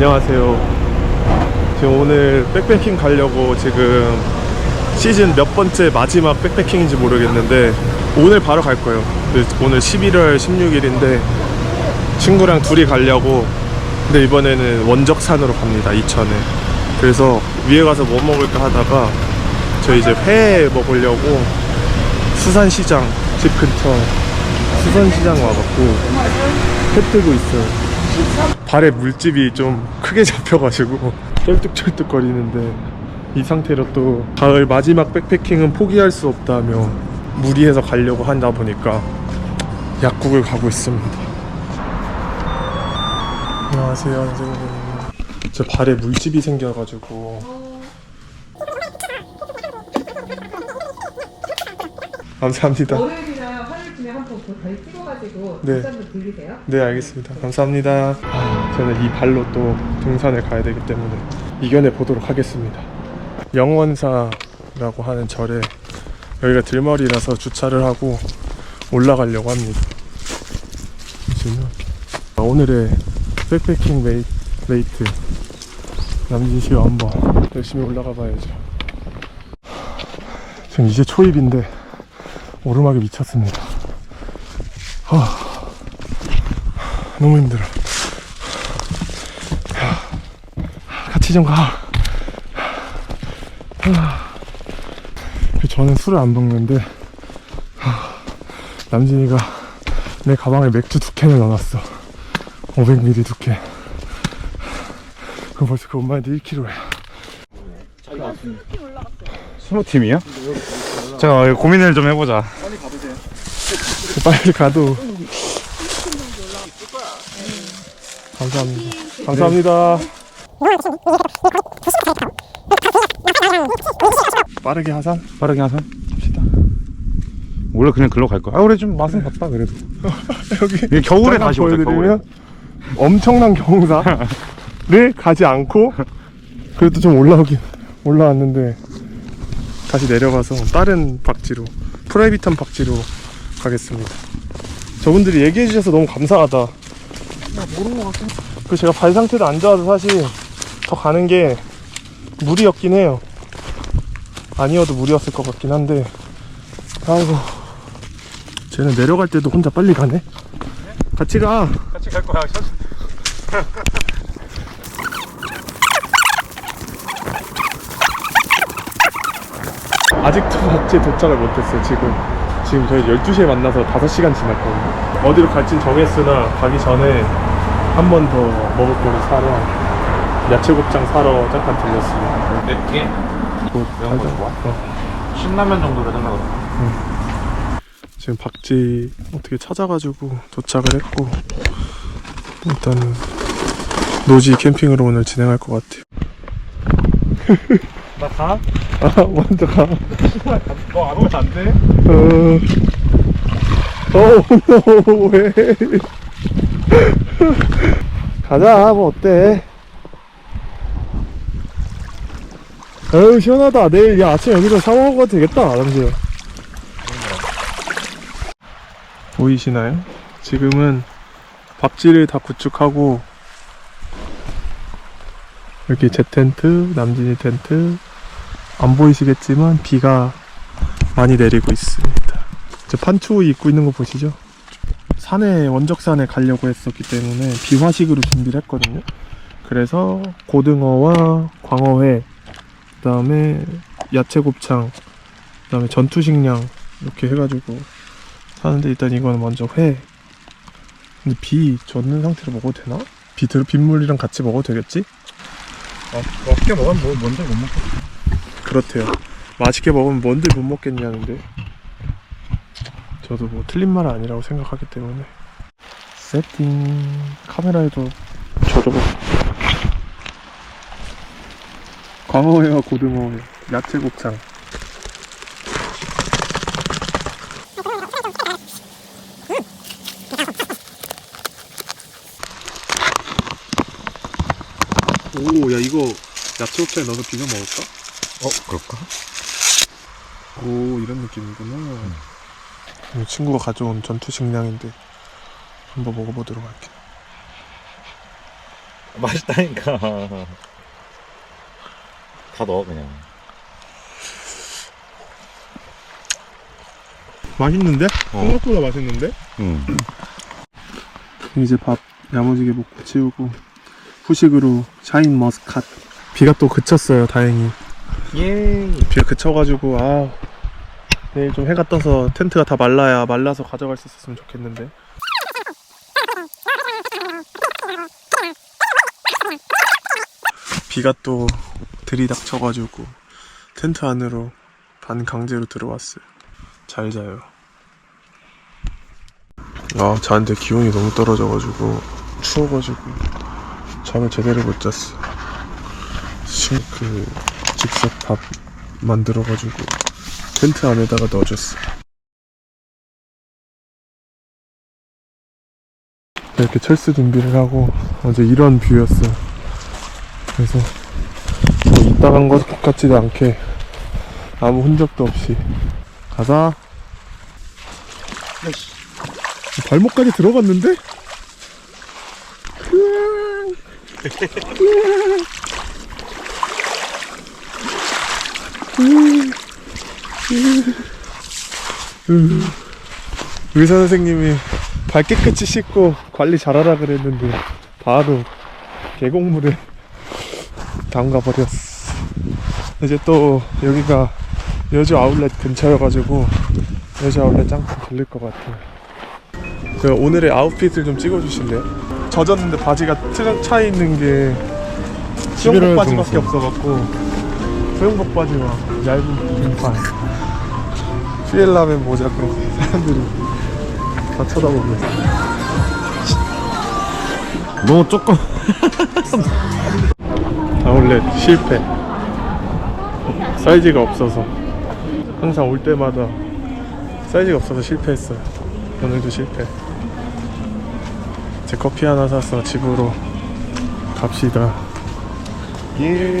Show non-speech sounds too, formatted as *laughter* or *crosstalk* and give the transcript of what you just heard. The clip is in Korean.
안녕하세요. 지금 오늘 백패킹 가려고 지금 시즌 몇 번째 마지막 백패킹인지 모르겠는데 오늘 바로 갈 거예요. 그 오늘 11월 16일인데 친구랑 둘이 가려고 근데 이번에는 원적산으로 갑니다. 이천에. 그래서 위에 가서 뭐 먹을까 하다가 저 이제 회 먹으려고 수산시장 집 근처 수산시장 와갖고 회 뜨고 있어요. 발에 물집이 좀 크게 *laughs* 잡혀가지고 쩔뚝쩔뚝 거리는데 이 상태로 또 가을 마지막 백패킹은 포기할 수 없다며 무리해서 가려고 한다 보니까 약국을 가고 있습니다. 안녕하세요, 선생님. 제 발에 물집이 생겨가지고 감사합니다. 화요일쯤에 한번 그 다리 찍어가지고 네. 네. 한번 들리세요? 네 알겠습니다 감사합니다 아, 저는 이 발로 또 등산을 가야 되기 때문에 이겨내 보도록 하겠습니다 영원사라고 하는 절에 여기가 들머리라서 주차를 하고 올라가려고 합니다. 아, 오늘의 백패킹 메이, 메이트 남진 씨와 한번 열심히 올라가 봐야죠 지금 이제 초입인데 오르막이 미쳤습니다 너무 힘들어. 하, 같이 좀 가. 하. 저는 술을 안 먹는데 하, 남진이가 내 가방에 맥주 두 캔을 넣어놨어. 500ml 두 캔. 그럼 벌써 그 엄마한테 1kg야. 스무 팀이요? 제가 고민을 좀 해보자. 빨리 가 *laughs* 도. 감사합니다. 감사합니다. 빠르게 하산? 빠르게 하산. 갑시다. 원래 그냥 글로 갈 거야. 아, 우리 좀 맛은 봤다 그래도. *laughs* 여기 겨울에 다시 오자. 보여드리면 엄청난 경사를 *laughs* 가지 않고 그래도 좀 올라오긴 올라왔는데 다시 내려가서 다른 박지로 프라이빗한 박지로 가겠습니다. 저분들이 얘기해 주셔서 너무 감사하다. 나 모르는 것 같아. 그 제가 발 상태도 안 좋아서 사실 더 가는 게 무리였긴 해요. 아니어도 무리였을 것 같긴 한데 아이고 쟤는 내려갈 때도 혼자 빨리 가네. 같이 가. 같이 갈 거야. 아직도 박지에 도착을 못했어요 지금 지금 저희 12시에 만나서 5시간 지났거든요 어디로 갈진 정했으나 가기 전에 한 번 더 먹을 거를 사러 야채 곱창 사러 잠깐 들렸습니다 맵게 뭐, 매운 거 좋아? 어. 신라면 정도로 생각을. 지금 박지 어떻게 찾아가지고 도착을 했고 일단은 노지 캠핑으로 오늘 진행할 것 같아요 *laughs* 나 가? 아 먼저 가 너 안 오면 안 돼? 어, 어, no, *laughs* 왜? 가자, 뭐 어때? 어우 시원하다. 내일 야 아침 여기서 샤워하고 가도 되겠다, 남주야. 보이시나요? 지금은 박지를 다 구축하고 여기 제 텐트, 남진이 텐트 안 보이시겠지만 비가 많이 내리고 있습니다. 저 판투 입고 있는 거 보시죠? 산에 원적산에 가려고 했었기 때문에 비화식으로 준비를 했거든요. 그래서 고등어와 광어회, 그 다음에 야채곱창, 그 다음에 전투식량 이렇게 해가지고 사는데 일단 이거는 먼저 회. 근데 비 젖는 상태로 먹어도 되나? 비 들, 빗물이랑 같이 먹어도 되겠지? 어, 어떻게 먹으면 뭐 뭔지 못 먹고. 그렇대요. 맛있게 먹으면 뭔들 못 먹겠냐는데. 저도 뭐 틀린 말은 아니라고 생각하기 때문에. 세팅. 카메라에도 저저거. 광어회와 고등어회, 야채 곱창. 오, 야 이거 야채 곱창에 넣어서 비벼 먹을까? 어, 그럴까? 오 이런 느낌이구나 이 친구가 가져온 전투 식량인데 한번 먹어보도록 할게요 맛있다니까. 다 넣어 그냥. 맛있는데? 어. 생각보다 맛있는데? 응. 이제 밥 야무지게 먹고 치우고 후식으로 샤인 머스캇 비가 또 그쳤어요 다행히 예. 비가 그쳐가지고 아 내일 좀 해가 떠서 텐트가 다 말라야 말라서 가져갈 수 있었으면 좋겠는데. 비가 또 들이닥쳐가지고 텐트 안으로 반 강제로 들어왔어요. 잘 자요. 아 자는데 기온이 너무 떨어져가지고 추워가지고 잠을 제대로 못 잤어. 싱크 즉석 밥 만들어가지고 텐트 안에다가 넣어줬어. 이렇게 철수 준비를 하고 어제 이런 뷰였어. 그래서 뭐 이따 간 것 같지도 않게 아무 흔적도 없이 가자. 발목까지 들어갔는데? *laughs* 의사 선생님이 발 깨끗이 씻고 관리 잘하라 그랬는데 바로 계곡물에 담가 버렸어. 이제 또 여기가 여주 아울렛 근처여가지고 여주 아울렛 짱짱 들릴 것 같아요. 그 오늘의 아웃핏을 좀 찍어주실래요? 젖었는데 바지가 차 있는 게 수영복 바지밖에 없어갖고 수영복 바지와 얇은 긴팔 피엘라멘 모자고 사람들이 다 쳐다보고 있어. 너무 조금. 아울렛 실패. 사이즈가 없어서 항상 올 때마다 사이즈가 없어서 실패했어요. 오늘도 실패. 제 커피 하나 사서 집으로 갑시다. Yeah.